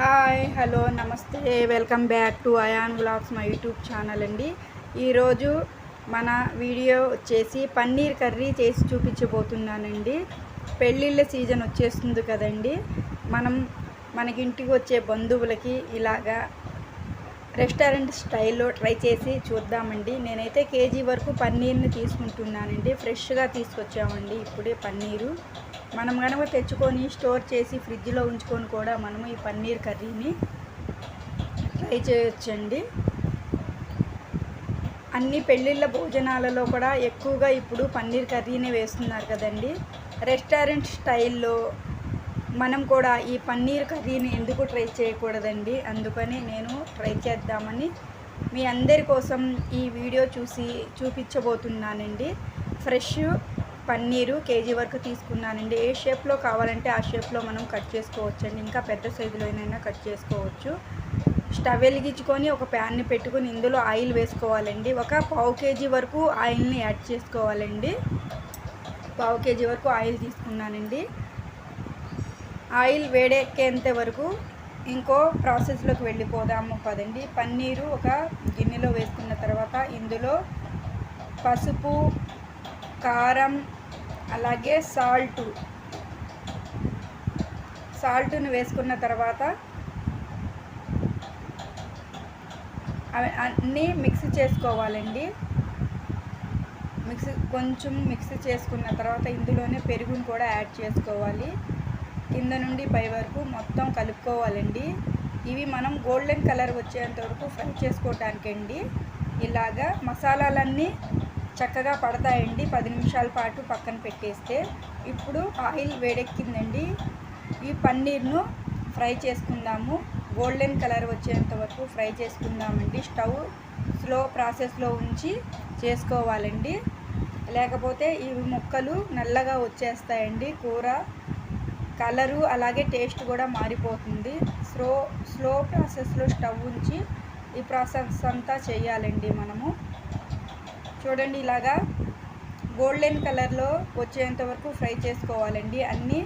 Hi hello నమస్తే. Welcome back to Ayan vlogs మా YouTube channel అండి. ఈరోజు మన వీడియో వచ్చేసి పన్నీర్ కర్రీ చేసి చూపించబోతున్నానండి. పెళ్ళిళ్ళ సీజన్ వచ్చేస్తుంది కదండి. మనం మనకి ఇంటికి వచ్చే బంధువులకి ఇలాగా రెస్టారెంట్ స్టైల్లో ట్రై చేసి చూద్దామండి. నేనైతే కేజీ వరకు పన్నీర్ని తీసుకుంటున్నానండి. ఫ్రెష్గా తీసుకొచ్చామండి ఇప్పుడే పన్నీరు. మనం కనుక తెచ్చుకొని స్టోర్ చేసి ఫ్రిడ్జ్లో ఉంచుకొని కూడా మనము ఈ పన్నీర్ కర్రీని ట్రై చేయొచ్చండి. అన్ని పెళ్ళిళ్ళ భోజనాలలో కూడా ఎక్కువగా ఇప్పుడు పన్నీర్ కర్రీనే వేస్తున్నారు కదండి. రెస్టారెంట్ స్టైల్లో మనం కూడా ఈ పన్నీర్ కర్రీని ఎందుకు ట్రై చేయకూడదండి? అందుకని నేను ట్రై చేద్దామని మీ అందరి కోసం ఈ వీడియో చూసి చూపించబోతున్నానండి. ఫ్రెష్ పన్నీరు కేజీ వరకు తీసుకున్నానండి. ఏ షేప్లో కావాలంటే ఆ షేప్లో మనం కట్ చేసుకోవచ్చండి. ఇంకా పెద్ద సైజులోనైనా కట్ చేసుకోవచ్చు. స్టవ్ వెలిగించుకొని ఒక ప్యాన్ని పెట్టుకొని ఇందులో ఆయిల్ వేసుకోవాలండి. ఒక పావు కేజీ వరకు ఆయిల్ని యాడ్ చేసుకోవాలండి. పావు కేజీ వరకు ఆయిల్ తీసుకున్నానండి. ఆయిల్ వేడెక్కేంత వరకు ఇంకో ప్రాసెస్లోకి వెళ్ళిపోదాము పదండి పన్నీరు ఒక గిన్నెలో వేసుకున్న తర్వాత ఇందులో పసుపు కారం అలాగే సాల్టు. సాల్ట్ను వేసుకున్న తర్వాత అవి అన్నీ మిక్స్ చేసుకోవాలండి. మిక్స్ కొంచెం మిక్స్ చేసుకున్న తర్వాత ఇందులోనే పెరుగుని కూడా యాడ్ చేసుకోవాలి. కింద నుండి పై వరకు మొత్తం కలుపుకోవాలండి. ఇవి మనం గోల్డెన్ కలర్ వచ్చేంత వరకు ఫ్రై చేసుకోవటానికండి. ఇలాగా మసాలాలన్నీ చక్కగా పడతాయండి. పది నిమిషాల పాటు పక్కన పెట్టేస్తే ఇప్పుడు ఆయిల్ వేడెక్కిందండి. ఈ పన్నీర్ను ఫ్రై చేసుకుందాము. గోల్డెన్ కలర్ వచ్చేంత వరకు ఫ్రై చేసుకుందామండి. స్టవ్ స్లో ప్రాసెస్లో ఉంచి చేసుకోవాలండి. లేకపోతే ఈ ముక్కలు నల్లగా వచ్చేస్తాయండి. కూర కలరు అలాగే టేస్ట్ కూడా మారిపోతుంది. స్లో స్లో ప్రాసెస్లో స్టవ్ ఉంచి ఈ ప్రాసెస్ అంతా చేయాలండి మనము. చూడండి ఇలాగా గోల్డెన్ కలర్లో వచ్చేంత వరకు ఫ్రై చేసుకోవాలండి అన్ని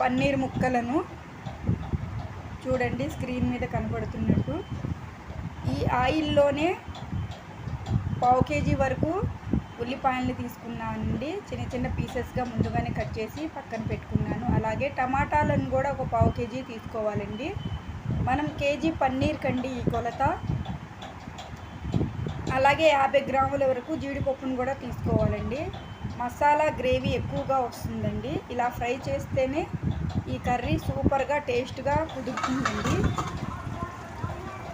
పన్నీర్ ముక్కలను. చూడండి స్క్రీన్ మీద కనపడుతున్నట్టు. ఈ ఆయిల్లోనే పావు కేజీ వరకు ఉల్లిపాయలని తీసుకున్నానండి చిన్న చిన్న పీసెస్గా ముందుగానే కట్ చేసి పక్కన పెట్టుకున్నాను. అలాగే టమాటాలను కూడా ఒక పావు కేజీ తీసుకోవాలండి. మనం కేజీ పన్నీర్ కండి ఈ కొలత అలాగే యాభై గ్రాముల వరకు జీడిపప్పును కూడా తీసుకోవాలండి. మసాలా గ్రేవీ ఎక్కువగా వస్తుందండి. ఇలా ఫ్రై చేస్తేనే ఈ కర్రీ సూపర్గా టేస్ట్గా కుదురుతుందండి.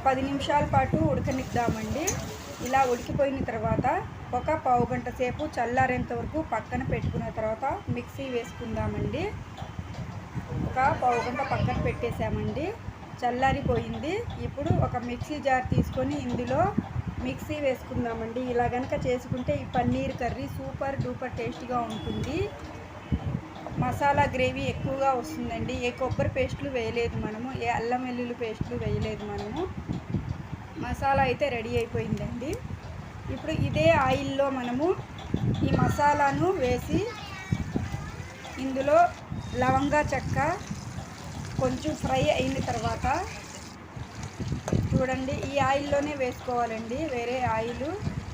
పది నిమిషాల పాటు ఉడకనిద్దామండి. ఇలా ఉడికిపోయిన తర్వాత ఒక పావు గంట సేపు చల్లారేంత వరకు పక్కన పెట్టుకున్న తర్వాత మిక్సీ వేసుకుందామండి. ఒక పావు గంట పక్కన పెట్టేసామండి చల్లారిపోయింది. ఇప్పుడు ఒక మిక్సీ జార్ తీసుకొని ఇందులో మిక్సీ వేసుకుందామండి. ఇలా కనుక చేసుకుంటే ఈ పన్నీర్ కర్రీ సూపర్ డూపర్ టేస్ట్గా ఉంటుంది. మసాలా గ్రేవీ ఎక్కువగా వస్తుందండి. ఏ కొబ్బరి పేస్ట్లు వేయలేదు మనము ఏ అల్లం వెల్లుల్లి పేస్ట్లు వేయలేదు మనము. మసాలా అయితే రెడీ అయిపోయిందండి. ఇప్పుడు ఇదే ఆయిల్లో మనము ఈ మసాలాను వేసి ఇందులో లవంగా చెక్క కొంచెం ఫ్రై అయిన తర్వాత చూడండి ఈ ఆయిల్లోనే వేసుకోవాలండి. వేరే ఆయిల్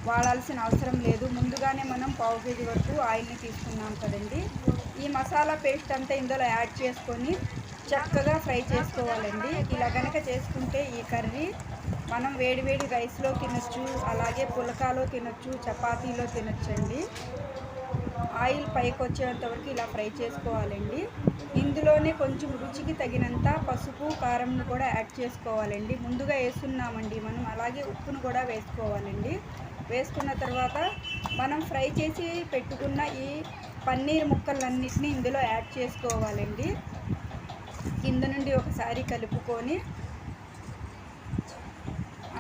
వాడాల్సిన అవసరం లేదు. ముందుగానే మనం పావు కేజీ వరకు ఆయిల్ని తీసుకున్నాం కదండి. ఈ మసాలా పేస్ట్ అంతా ఇందులో యాడ్ చేసుకొని చక్కగా ఫ్రై చేసుకోవాలండి. ఇలా కనుక చేసుకుంటే ఈ కర్రీ మనం వేడివేడి రైస్లో తినొచ్చు అలాగే పులకాలో తినొచ్చు చపాతీలో తినొచ్చండి. ఆయిల్ పైకి వచ్చేంత వరకు ఇలా ఫ్రై చేసుకోవాలండి. ఇందులోనే కొంచెం రుచికి తగినంత పసుపు కారంను కూడా యాడ్ చేసుకోవాలండి. ముందుగా వేస్తున్నామండి మనం. అలాగే ఉప్పును కూడా వేసుకోవాలండి. వేసుకున్న తర్వాత మనం ఫ్రై చేసి పెట్టుకున్న ఈ పన్నీర్ ముక్కలన్నిటిని ఇందులో యాడ్ చేసుకోవాలండి. కింద నుండి ఒకసారి కలుపుకొని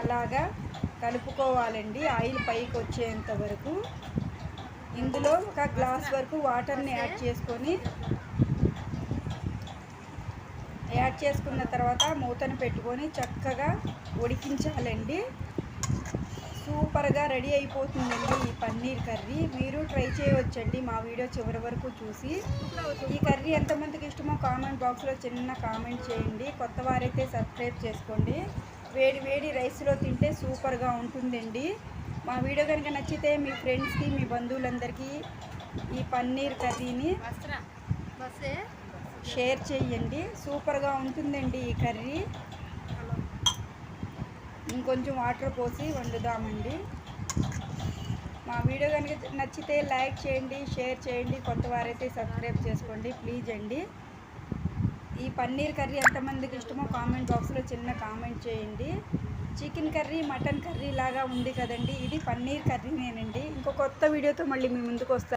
అలాగా కలుపుకోవాలండి. ఆయిల్ పైకి వచ్చేంత వరకు. ఇందులో ఒక గ్లాస్ వరకు వాటర్ని యాడ్ చేసుకొని యాడ్ చేసుకున్న తర్వాత మూతను పెట్టుకొని చక్కగా ఉడికించాలండి. సూపర్గా రెడీ అయిపోతుందండి ఈ పన్నీర్ కర్రీ. మీరు ట్రై చేయవచ్చండి మా వీడియో చివరి వరకు చూసి. ఈ కర్రీ ఎంతమందికి ఇష్టమో కామెంట్ బాక్స్లో చిన్న కామెంట్ చేయండి. కొత్త వారైతే సబ్స్క్రైబ్ చేసుకోండి. వేడి వేడి రైస్లో తింటే సూపర్గా ఉంటుందండి. మా వీడియో కనుక నచ్చితే మీ ఫ్రెండ్స్కి మీ బంధువులందరికీ ఈ పన్నీర్ కర్రీని షేర్ చేయండి సూపర్గా ఉంటుందండి ఈ కర్రీ. ఇంకొంచెం వాటర్ పోసి వండుదామండి. మా వీడియో కనుక నచ్చితే లైక్ చేయండి షేర్ చేయండి కొత్త వారైతే సబ్స్క్రైబ్ చేసుకోండి ప్లీజ్ అండి. ఈ పన్నీర్ కర్రీ ఎంతమందికి ఇష్టమో కామెంట్ బాక్స్లో చిన్న కామెంట్ చేయండి. చికెన్ కర్రీ మటన్ కర్రీ లాగా ఉంది కదండి. ఇది పన్నీర్ కర్రీనేనండి. ఇంకో కొత్త వీడియోతో మళ్ళీ మీ ముందుకు వస్తాను